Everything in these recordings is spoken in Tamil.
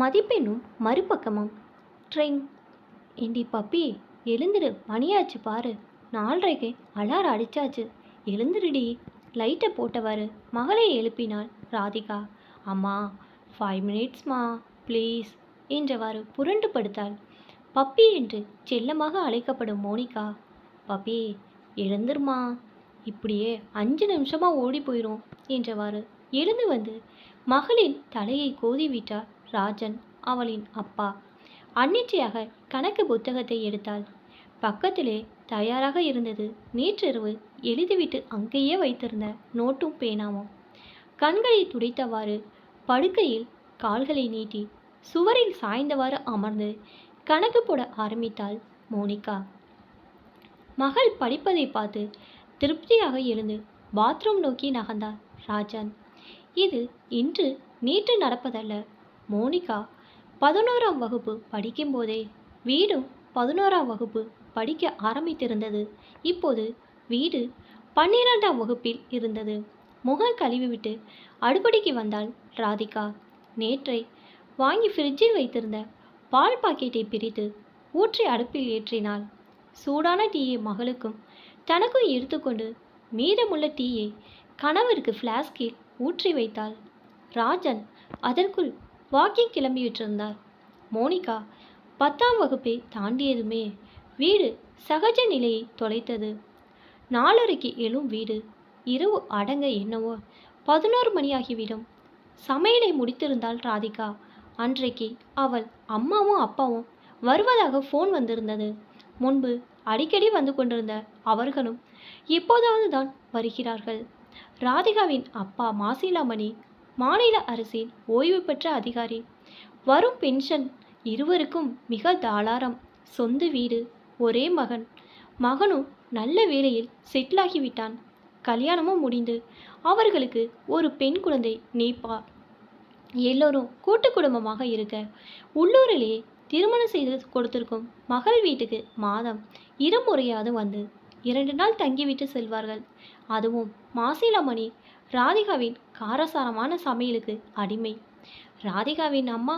மதிப்பெண்ணும் மறுபக்கமும். ட்ரெயின். ஏண்டி பப்பி எழுந்துரு. மணியாச்சு பாரு. நாலரைக்கு அலாரம் அடிச்சாச்சு. எழுந்துருடி. லைட்டை போட்டவாறு மகளை எழுப்பினாள் ராதிகா. அம்மா ஃபைவ் மினிட்ஸ்மா ப்ளீஸ் என்றவாறு புரண்டு படுத்தாள். பப்பி என்று செல்லமாக அழைக்கப்படும் மோனிகா பப்பி எழுந்துருமா? இப்படியே அஞ்சு நிமிஷமாக ஓடி போயிடும் என்றவாறு எழுந்து வந்து மகளின் தலையை கோதி விட்டார் ராஜன் அவளின் அப்பா. அன்னிச்சையாக கணக்கு புத்தகத்தை எடுத்தாள். பக்கத்திலே தயாராக இருந்தது. நேற்றிரவு எழுதிவிட்டு அங்கேயே வைத்திருந்த நோட்டும் பேனாவும். கண்களை துடைத்தவாறு படுக்கையில் கால்களை நீட்டி சுவரில் சாய்ந்தவாறு அமர்ந்து கணக்கு போட ஆரம்பித்தாள் மோனிகா. மகள் படிப்பதை பார்த்து திருப்தியாக எழுந்து பாத்ரூம் நோக்கி நகர்ந்தார் ராஜன். இது இன்று நேற்று நடப்பதல்ல. மோனிகா பதினோராம் வகுப்பு படிக்கும்போதே வீடும் பதினோராம் வகுப்பு படிக்க ஆரம்பித்திருந்தது. இப்போது வீடு பன்னிரெண்டாம் வகுப்பில் இருந்தது. முகம் கழுவிவிட்டு அடுப்படிக்கு வந்தாள் ராதிகா. நேற்றை வாங்கி ஃப்ரிட்ஜில் வைத்திருந்த பால் பாக்கெட்டை பிரித்து ஊற்றி அடுப்பில் ஏற்றினாள். சூடான டீயை மகளுக்கும் தனக்கும் எடுத்துக்கொண்டு மீதமுள்ள டீயை கணவருக்கு ஃப்ளாஸ்கில் ஊற்றி வைத்தாள். ராஜன் அதற்குள் வாக்கிங் கிளம்பிவிட்டிருந்தார். மோனிகா பத்தாம் வகுப்பை தாண்டியதுமே வீடு சகஜ நிலையை தொலைத்தது. நாலரைக்கு எழும் வீடு இரவு அடங்க என்னவோ பதினோரு மணியாகிவிடும். சமையலை முடித்திருந்தாள் ராதிகா. அன்றைக்கு அவள் அம்மாவும் அப்பாவும் வருவதாக ஃபோன் வந்திருந்தது. முன்பு அடிக்கடி வந்து கொண்டிருந்த அவர்களும் இப்போதாவது தான் வருகிறார்கள். ராதிகாவின் அப்பா மாசிலாமணி மாநில அரசின் ஓய்வு பெற்ற அதிகாரி. வரும் பென்ஷன் இருவருக்கும் மிக தாளாரம். சொந்த வீடு ஒரே மகன். மகனும் நல்ல வேலையில் செட்டிலாகிவிட்டான் கல்யாணமும் முடிந்து. அவர்களுக்கு ஒரு பெண் குழந்தை நீப்பா. எல்லோரும் கூட்டு குடும்பமாக இருக்க. உள்ளூரிலேயே திருமணம் செய்து கொடுத்திருக்கும் மகள் வீட்டுக்கு மாதம் இருமுறையாவது வந்து இரண்டு நாள் தங்கிவிட்டு செல்வார்கள். அதுவும் மாசிலாமணி ராதிகாவின் காரசாரமான சமையலுக்கு அடிமை. ராதிகாவின் அம்மா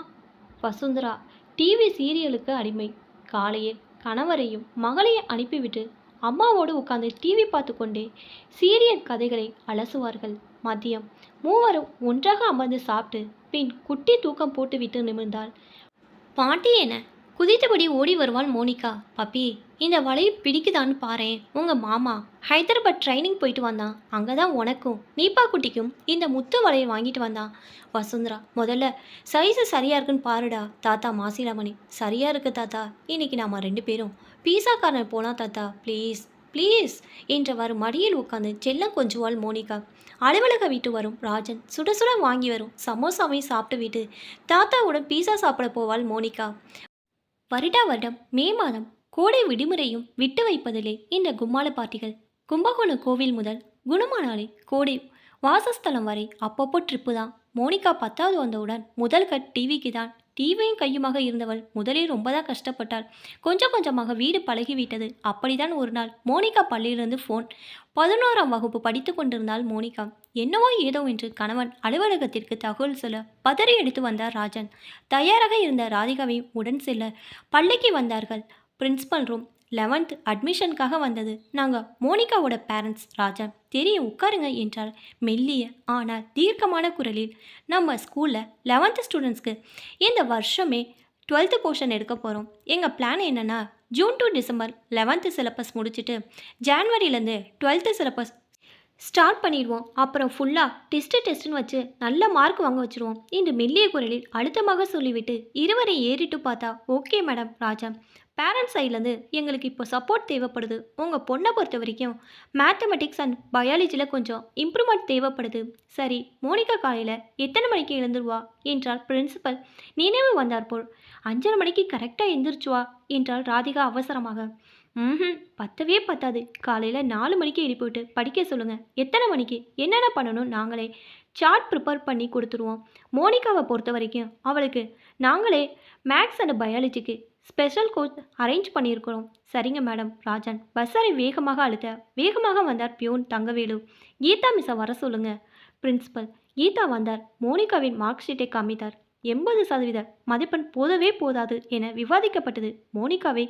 வசுந்தரா டிவி சீரியலுக்கு அடிமை. காலையில் கணவரையும் மகளையும் அனுப்பிவிட்டு அம்மாவோடு உட்கார்ந்து டிவி பார்த்து கொண்டே சீரியல் கதைகளை அலசுவார்கள். மதியம் மூவரும் ஒன்றாக அமர்ந்து சாப்பிட்டு பின் குட்டி தூக்கம் போட்டுவிட்டு நிமிர்ந்தாள். பாட்டி என குதித்தபடி ஓடி வருவாள் மோனிகா. பப்பி இந்த வலையை பிடிக்குதான்னு பாரேன். உங்கள் மாமா ஹைதராபாத் ட்ரைனிங் போயிட்டு வந்தான். அங்கே தான் உனக்கும் நீப்பா குட்டிக்கும் இந்த முத்து வலையை வாங்கிட்டு வந்தான். வசுந்தரா முதல்ல சைஸு சரியாக இருக்குன்னு பாருடா. தாத்தா மாசிலாமணி. சரியாக இருக்கு தாத்தா. இன்னைக்கு நாம் ரெண்டு பேரும் பீஸாக்காரன் கார்னர் போனால் தாத்தா. ப்ளீஸ் ப்ளீஸ் என்றவாறு மடியில் உட்காந்து செல்லம் கொஞ்சுவாள் மோனிகா. அலுவலக வீட்டு வரும். ராஜன் சுட சுட வாங்கி வரும். சமோசாவையும் சாப்பிட்டு விட்டு தாத்தாவுடன் பீஸா சாப்பிட போவாள் மோனிகா. வருடா வருடம் மே மாதம் கோடை விடுமுறையும் விட்டு வைப்பதிலே இந்த கும்மாள பார்ட்டிகள் கும்பகோணம் கோவில் முதல் குணமானாலே கோடை வாசஸ்தலம் வரை அப்பப்போ ட்ரிப்பு தான். மோனிகா பத்தாவது வந்தவுடன் முதல் கட் டிவிக்கு தான். டிவியும் கையுமாக இருந்தவள் முதலில் ரொம்ப தான் கஷ்டப்பட்டாள். கொஞ்சம் கொஞ்சமாக வீடு பழகிவிட்டது. அப்படிதான் ஒரு நாள் மோனிகா பள்ளியிலிருந்து ஃபோன் பதினோராம் வகுப்பு படித்து கொண்டிருந்தாள் மோனிகா. என்னவோ ஏதோ என்று கணவன் அலுவலகத்திற்கு தகவல் சொல்ல பதறி எடுத்து வந்தார் ராஜன். தயாராக இருந்த ராதிகாவை உடன் செல்ல பள்ளிக்கு வந்தார்கள். பிரின்சிபல் ரூம் லெவன்த் அட்மிஷனுக்காக வந்தது. நாங்கள் மோனிகாவோட பேரண்ட்ஸ் ராஜன். தெரிய உட்காருங்க என்றால் மெல்லிய ஆனால் தீர்க்கமான குரலில் நம்ம ஸ்கூலில் லெவன்த்து ஸ்டூடெண்ட்ஸ்க்கு இந்த வருஷமே டுவெல்த்து போர்ஷன் எடுக்க போகிறோம் எங்கள் பிளான் என்னென்னா June to December eleventh syllabus முடிச்சுட்டு ஜான்வரியிலேருந்து டுவெல்த்து சிலபஸ் ஸ்டார்ட் பண்ணிடுவோம். அப்புறம் ஃபுல்லாக டெஸ்ட்டு டெஸ்ட்டுன்னு வச்சு நல்ல மார்க் வாங்க வச்சுருவோம். என்று மெல்லிய குரலில் அழுத்தமாக சொல்லிவிட்டு இருவரை ஏறிட்டு பார்த்தா ஓகே மேடம் ராஜா. பேரண்ட்ஸ் சைட்லேருந்து எங்களுக்கு இப்போ சப்போர்ட் தேவைப்படுது. உங்கள் பொண்ணை பொறுத்த வரைக்கும் மேத்தமெட்டிக்ஸ் அண்ட் பயாலஜியில் கொஞ்சம் இம்ப்ரூவ்மெண்ட் தேவைப்படுது. சரி மோனிகா காலையில் எத்தனை மணிக்கு எழுந்துருவா? என்றால் பிரின்சிபல் நினைவு வந்தார் போல் அஞ்சரை மணிக்கு கரெக்டாக எழுந்திரிச்சுவா என்றாள் ராதிகா அவசரமாக. ம் பத்தவே பத்தாது. காலையில் நாலு மணிக்கு எழுப்பிவிட்டு படிக்க சொல்லுங்கள் எத்தனை மணிக்கு? என்னென்ன பண்ணணும் நாங்களே? சார்ட் ப்ரிப்பேர் பண்ணி கொடுத்துருவோம். மோனிகாவை பொறுத்த வரைக்கும் அவளுக்கு நாங்களே மேக்ஸ் அண்ட் பயாலஜிக்கு ஸ்பெஷல் கோச் அரேஞ்ச் பண்ணியிருக்கிறோம். சரிங்க மேடம் ராஜன். பஸ்ஸரை வேகமாக அழுத்த. வேகமாக வந்தார் பியூன் தங்கவேலு. கீதா மிஸ்ஸை வர சொல்லுங்கள் பிரின்ஸிபல் கீதா வந்தார். மோனிகாவின் மார்க் ஷீட்டை காமித்தார். எண்பது சதவீத மதிப்பெண் போதவே போதாது என விவாதிக்கப்பட்டது. மோனிகாவை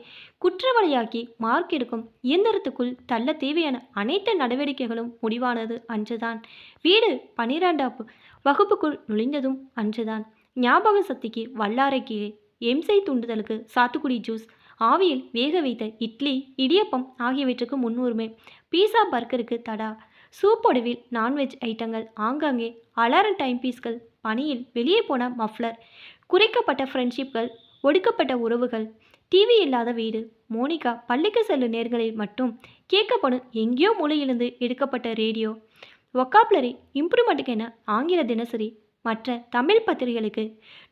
குற்றவாளியாக்கி மார்க் எடுக்கும் இயந்திரத்துக்குள் தள்ள தேவையான அனைத்து நடவடிக்கைகளும் முடிவானது அன்றுதான். வீடு பனிரெண்டாம் வகுப்புக்குள் நுழைந்ததும் அன்றுதான். ஞாபக சக்திக்கு வல்லாரைக்கு எம்சை தூண்டுதலுக்கு சாத்துக்குடி ஜூஸ் ஆவியில் வேக வைத்த இட்லி இடியப்பம் ஆகியவற்றுக்கு முன்னுரிமை பீஸா பர்கருக்கு தடா சூப் ஒடுவில் நான்வெஜ் ஐட்டங்கள் ஆங்காங்கே அலாரம் டைம் பீஸ்கள் பணியில் வெளியே போன மஃப்ளர். குறைக்கப்பட்ட ஃப்ரெண்ட்ஷிப்கள் ஒடுக்கப்பட்ட உறவுகள் டிவி இல்லாத வீடு மோனிகா பள்ளிக்கு செல்லும் நேர்களில் மட்டும் கேட்கப்படும் எங்கேயோ மூலையிலிருந்து எடுக்கப்பட்ட ரேடியோ. ஒக்காப்லரி இம்ப்ரூவ்மெண்ட்டுக்கு என ஆங்கில தினசரி மற்ற தமிழ் பத்திரிகைகளுக்கு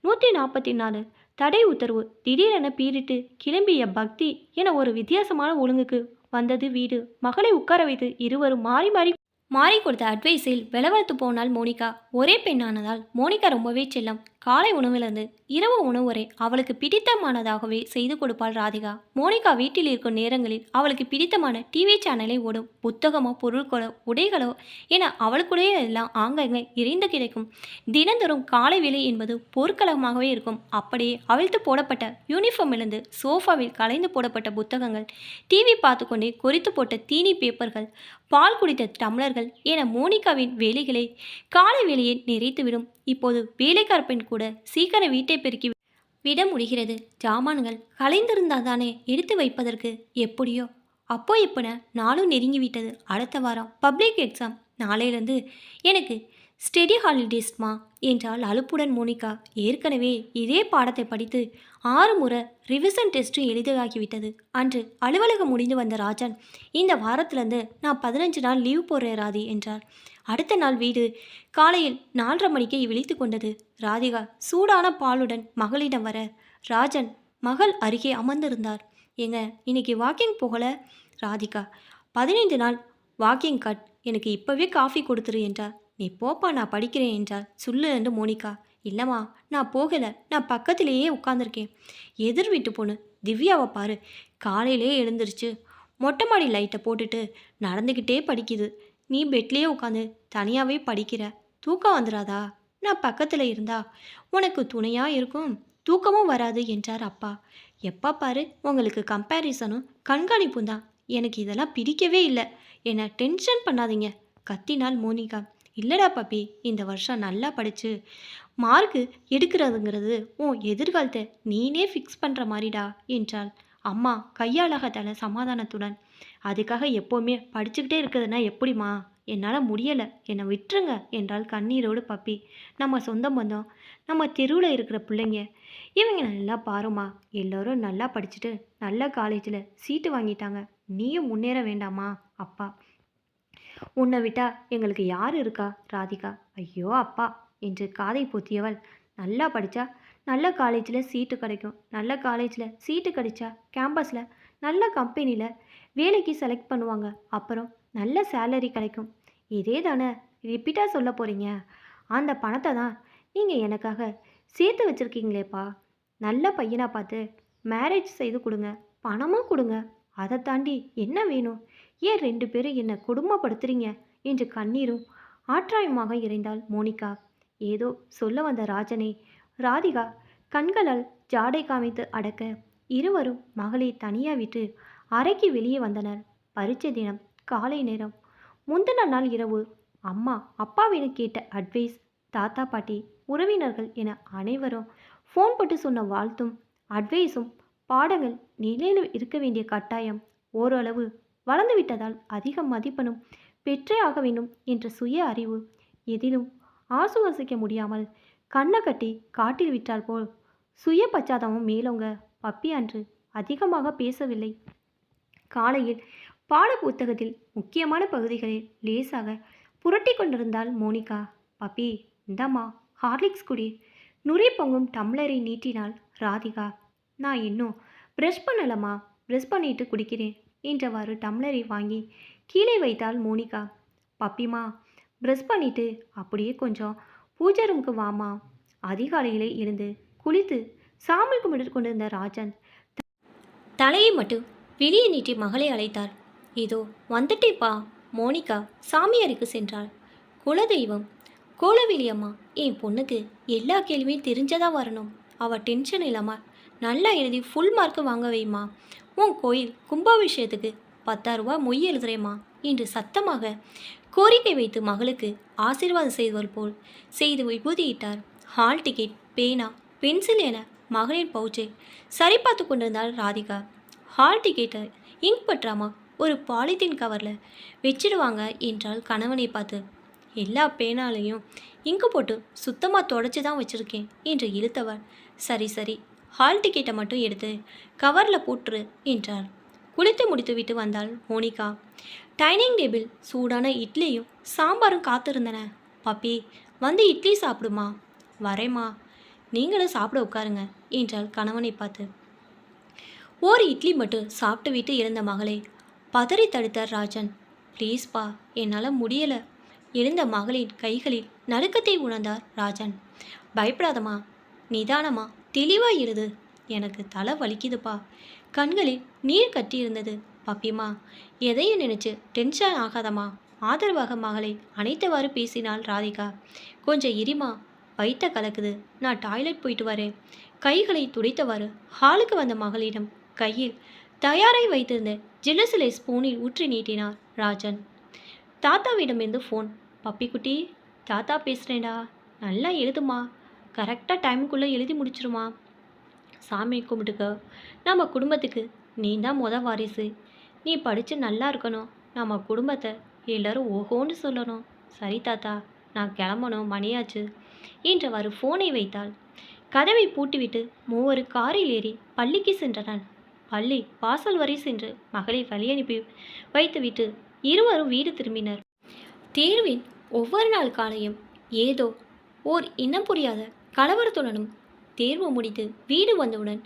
நூற்றி நாற்பத்தி நாலு தடை உத்தரவு திடீரென பீரிட்டு கிளம்பிய பக்தி என ஒரு வித்தியாசமான ஒழுங்குக்கு வந்தது வீடு. மகளை உட்கார வைத்து இருவரும் மாறி மாறி மாறி கொடுத்த அட்வைஸில் விளவரத்து போனால் மோனிகா ஒரே பெண்ணானதால் மோனிகா ரொம்பவே செல்லம். காலை உணவிலிருந்து இரவு உணவு வரை அவளுக்கு பிடித்தமானதாகவே செய்து கொடுப்பாள் ராதிகா. மோனிகா வீட்டில் இருக்கும் நேரங்களில் அவளுக்கு பிடித்தமான டிவி சேனலை ஓடும். புத்தகமோ பொருட்களோ உடைகளோ என அவளுக்குடைய எல்லாம் ஆங்காங்கே இறைந்து கிடைக்கும். தினந்தோறும் காலை வேலை என்பது போர்க்களமாகவே இருக்கும். அப்படியே அவிழ்த்து போடப்பட்ட யூனிஃபார்மிலிருந்து சோஃபாவில் கலைந்து போடப்பட்ட புத்தகங்கள் டிவி பார்த்து கொண்டே கொறித்து போட்ட தீனி பேப்பர்கள் பால் குடித்த டம்ளர்கள் என மோனிகாவின் வேலைகளை காலை வேலையை நிறைத்துவிடும். இப்போது வேலைக்கார பெண் கூட சீக்கிரம் வீட்டை பெருக்கி விட முடிகிறது. ஜாமான்கள் கலைந்திருந்தாதானே எடுத்து வைப்பதற்கு? எப்படியோ. அப்போ இப்போன நாளும் நெருங்கி விட்டது. அடுத்த வாரம் பப்ளிக் எக்ஸாம். நாளையிலேருந்து எனக்கு ஸ்டெடி ஹாலிடேஸ்மா? என்றால் அலுப்புடன் மோனிகா. ஏற்கனவே இதே பாடத்தை படித்து ஆறு முறை ரிவிஷன் டெஸ்ட்டும் எளிதாகிவிட்டது. அன்று அலுவலகம் முடிந்து வந்த ராஜன் இந்த வாரத்திலேருந்து நான் பதினஞ்சு நாள் லீவ் போடுறேன் ராதி என்றார். அடுத்த நாள் வீடு. காலையில் நாலரை மணிக்கே விழித்து கொண்டது. ராதிகா சூடான பாலுடன் மகளிடம் வர ராஜன் மகள் அருகே அமர்ந்திருந்தார். ஏங்க இன்னைக்கு வாக்கிங் போகல? ராதிகா பதினைந்து நாள் வாக்கிங் கட். எனக்கு இப்போவே காஃபி கொடுத்துரு என்றார். நீ போப்பா நான் படிக்கிறேன் என்றார் சொல்லு என்று மோனிகா. இல்லைம்மா நான் போகலை. நான் பக்கத்திலேயே உட்காந்துருக்கேன் எதிர் வீட்டு பொண்ணு திவ்யாவை பாரு. காலையிலே எழுந்துருச்சு மொட்டை மாடி லைட்டை போட்டுட்டு நடந்துக்கிட்டே படிக்குது. நீ பெட்லேயே உட்காந்து தனியாகவே படிக்கிற. தூக்கம் வந்துடாதா நான் பக்கத்தில் இருந்தா உனக்கு துணையாக இருக்கும். தூக்கமும் வராது என்றார் அப்பா. எப்பா பாரு உங்களுக்கு கம்பேரிசனும் கண்காணிப்பும் தான். எனக்கு இதெல்லாம் பிடிக்கவே இல்லை. என்னை டென்ஷன் பண்ணாதீங்க. கத்தினாள் மோனிகா. இல்லடா பப்பி இந்த வருஷம் நல்லா படித்து மார்க்கு எடுக்கிறதுங்கிறது உன் எதிர்காலத்தை நீனே ஃபிக்ஸ் பண்ணுற மாதிரிடா என்றாள். அம்மா கையாளகத்தால சமாதானத்துடன். அதுக்காக எப்போவுமே படிச்சுக்கிட்டே இருக்குதுன்னா எப்படிம்மா? என்னால் முடியலை. என்னை விட்டுருங்க என்றால் கண்ணீரோடு பப்பி. நம்ம சொந்த பந்தம். நம்ம தெருவில் இருக்கிற பிள்ளைங்க. இவங்க நல்லா பாருமா எல்லோரும் நல்லா படிச்சுட்டு நல்ல காலேஜில் சீட்டு வாங்கிட்டாங்க. நீயும் முன்னேற வேண்டாமா அப்பா. உன்னை விட்டா எங்களுக்கு யார் இருக்கா? ராதிகா. ஐயோ அப்பா என்று காதை பொத்தியவள். நல்லா படித்தா நல்ல காலேஜில் சீட்டு கிடைக்கும். நல்ல காலேஜில் சீட்டு கிடைச்சா கேம்பஸில் நல்ல கம்பெனியில் வேலைக்கு செலக்ட் பண்ணுவாங்க. அப்புறம் நல்ல சேலரி கிடைக்கும். இதே தானே? ரிப்பீட்டாக சொல்ல போகிறீங்க அந்த பணத்தை தான் நீங்கள் எனக்காக சேர்த்து வச்சுருக்கீங்களேப்பா. நல்ல பையனாக பார்த்து மேரேஜ் செய்து கொடுங்க. பணமும் கொடுங்க. அதை தாண்டி என்ன வேணும்? ஏன் ரெண்டு பேரும் என்னை கொடுமைப்படுத்துறீங்க என்று கண்ணீரும் ஆற்றாயமாக இறைந்தாள் மோனிகா. ஏதோ சொல்ல வந்த ராஜனை ராதிகா கண்களால் ஜாடை காமித்து அடக்க இருவரும் மகளை தனியாக விட்டு அறைக்கு வெளியே வந்தனர். பரீட்சை தினம் காலை நேரம். முந்தின நாள் இரவு அம்மா அப்பாவிடம் கேட்ட அட்வைஸ் தாத்தா பாட்டி உறவினர்கள் என அனைவரும் ஃபோன் போட்டு சொன்ன வாழ்த்தும் அட்வைஸும் பாடங்கள் நிலையில் இருக்க வேண்டிய கட்டாயம். ஓரளவு வளர்ந்துவிட்டதால் அதிக மதிப்பெனும் பெற்றே ஆக வேண்டும் என்ற சுய அறிவு எதிலும் ஆசுவாசிக்க முடியாமல் கண்ணை கட்டி காட்டில் விட்டால் போல். சுய பச்சாதமும் மேலோங்க. பப்பி அன்று அதிகமாக பேசவில்லை. காலையில் பாட புத்தகத்தில் முக்கியமான பகுதிகளில் லேசாக புரட்டி கொண்டிருந்தாள் மோனிகா. பப்பி இந்தாம்மா ஹார்லிக்ஸ் குடி. நுரை பொங்கும் டம்ளரை நீட்டினாள் ராதிகா. நான் இன்னும் ப்ரெஷ் பண்ணலம்மா. ப்ரெஷ் பண்ணிட்டு குடிக்கிறேன் என்றவாறு டம்ளரை வாங்கி கீழே வைத்தாள் மோனிகா. பப்பிமா ப்ரஷ் பண்ணிட்டு அப்படியே கொஞ்சம் பூஜை ரூமுக்கு வாமா. அதிகாலையிலே எழுந்து குளித்து சாமி கும்பிட்டு கொண்டிருந்த ராஜன் தலையை மட்டும் வெளியே நீட்டி மகளை அழைத்தார். இதோ வந்துட்டேப்பா மோனிகா சாமியாருக்கு சென்றாள். குலதெய்வம் கோலவிலி அம்மா என் பொண்ணுக்கு எல்லா கேள்வியும் தெரிஞ்சதாக வரணும். அவள் டென்ஷன் இல்லாமல் நல்லா எழுதி ஃபுல் மார்க் வாங்க வைம்மா உன் கோயில் கும்பாபிஷேகத்துக்கு பத்தாயிரரூபா மொய் எழுதுறேம்மா என்று சத்தமாக கோரிக்கை வைத்து மகளுக்கு ஆசீர்வாதம் செய்தவர் போல் செய்து விபூதியிட்டார். ஹால் டிக்கெட் பேனா பென்சில் என மகளின் பவுச்சை சரி பார்த்து கொண்டிருந்தாள் ராதிகா ஹால் டிக்கெட்டை இங்க் பற்றாமா ஒரு பாலித்தீன் கவரில் வச்சிடுவாங்க என்றால் கணவனை பார்த்து. எல்லா பேனாலையும் இங்கு போட்டு சுத்தமாக தொடச்சி தான் வச்சுருக்கேன் என்று இழுத்தவர். சரி சரி ஹால் டிக்கெட்டை மட்டும் எடுத்து கவரில் போட்டுரு என்றார். குளித்து முடித்துவிட்டு வந்தாள் மோனிகா. டைனிங் டேபிள் சூடான இட்லியும் சாம்பாரும் காத்திருந்தன. பப்பி வந்து இட்லி சாப்பிடுமா? வரேம்மா. நீங்களும் சாப்பிட உட்காருங்க என்றாள் கணவனை பார்த்து. ஓர் இட்லி மட்டும் சாப்பிட்டு விட்டு இருந்த மகளை பதறி தடுத்தார் ராஜன். ப்ளீஸ்ப்பா என்னால் முடியலை. எழுந்த மகளின் கைகளில் நடுக்கத்தை உணர்ந்தார் ராஜன். பயப்படாதம்மா நிதானமா தெளிவாக இருது எனக்கு தலை வலிக்குதுப்பா. கண்களில் நீர் கட்டியிருந்தது. பாப்பியம்மா எதையும் நினைச்சு டென்ஷன் ஆகாதம்மா. ஆதரவாக மகளை அனைத்தவாறு பேசினாள் ராதிகா. கொஞ்சம் இரிமா வைத்த கலக்குது. நான் டாய்லெட் போயிட்டு வரேன். கைகளை துடைத்தவாறு ஹாலுக்கு வந்த மகளிடம் கையில் தயாரை வைத்திருந்த ஜிலசிலை ஸ்பூனில் ஊற்றி நீட்டினார் ராஜன். தாத்தாவிடமிருந்து ஃபோன் பப்பிக்குட்டி தாத்தா பேசுகிறேன்டா நல்லா எழுதுமா. கரெக்டாக டைமுக்குள்ளே எழுதி முடிச்சிருமா. சாமி கும்பிட்டுக்க. நம்ம குடும்பத்துக்கு நீ தான் முத வாரிசு. நீ படித்து நல்லா இருக்கணும். நம்ம குடும்பத்தை எல்லாரும் ஓஹோன்னு சொல்லணும். சரி தாத்தா நான் கிளம்பணும். மணியாச்சு. என்றவாறு ஃபோனை வைத்தாள். கதவை பூட்டிவிட்டு மூவரு காரில் ஏறி பள்ளிக்கு சென்றனர். பள்ளி வாசல் வரை சென்று மகளை வழியனுப்பி வைத்துவிட்டு இருவரும் வீடு திரும்பினர். தேர்வின் ஒவ்வொரு நாள் காலையும் ஏதோ ஓர் இனம் புரியாத கலவரத்துடனும் தேர்வு முடித்து வீடு வந்தவுடன்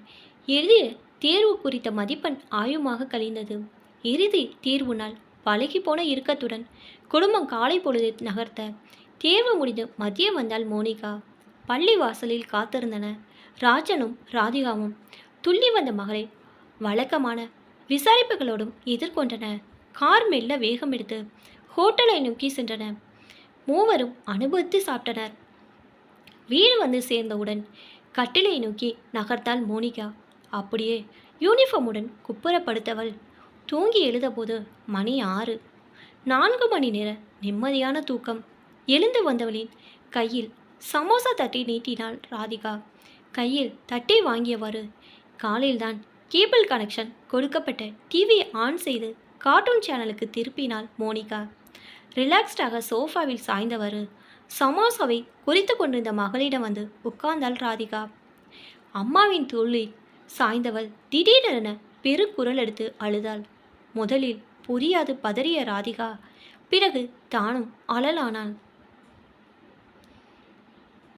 எழுதிய தேர்வு குறித்த மதிப்பெண் ஆயுமாக கழிந்தது. இறுதி தீர்வு நாள் பழகி போன இறுக்கத்துடன் குடும்பம் காலை பொழுது நகர்த்த தேர்வு முடிந்து மதியம் வந்தாள் மோனிகா. பள்ளி வாசலில் காத்திருந்தன. ராஜனும் ராதிகாவும் துள்ளி வந்த மகளை வழக்கமான விசாரிப்புகளோடும் எதிர்கொண்டன. கார் மெல்ல வேகம் எடுத்து ஹோட்டலை நோக்கி சென்றன. மூவரும் அனுபவித்து சாப்பிட்டனர். வீடு வந்து சேர்ந்தவுடன் கட்டிலை நோக்கி நகர்த்தாள் மோனிகா. அப்படியே யூனிஃபார்முடன் குப்புறப்படுத்தவள். தூங்கி எழுதபோது மணி ஆறு. நான்கு மணி நேர நிம்மதியான தூக்கம். எழுந்து வந்தவளின் கையில் சமோசா தட்டி நீட்டினாள் ராதிகா. கையில் தட்டை வாங்கியவாறு காலையில்தான் கேபிள் கனெக்ஷன் கொடுக்கப்பட்ட டிவியை ஆன் செய்து கார்ட்டூன் சேனலுக்கு திருப்பினாள் மோனிகா. ரிலாக்ஸ்டாக சோஃபாவில் சாய்ந்தவாறு சமோசாவை குறித்து கொண்டிருந்த மகளிடம் வந்து உட்கார்ந்தாள் ராதிகா. அம்மாவின் தொழில் சாய்ந்தவள் திடீரென பெருக்குரல் எடுத்து அழுதாள். முதலில் புரியாது பதறிய ராதிகா. பிறகு தானும் அழலானாள்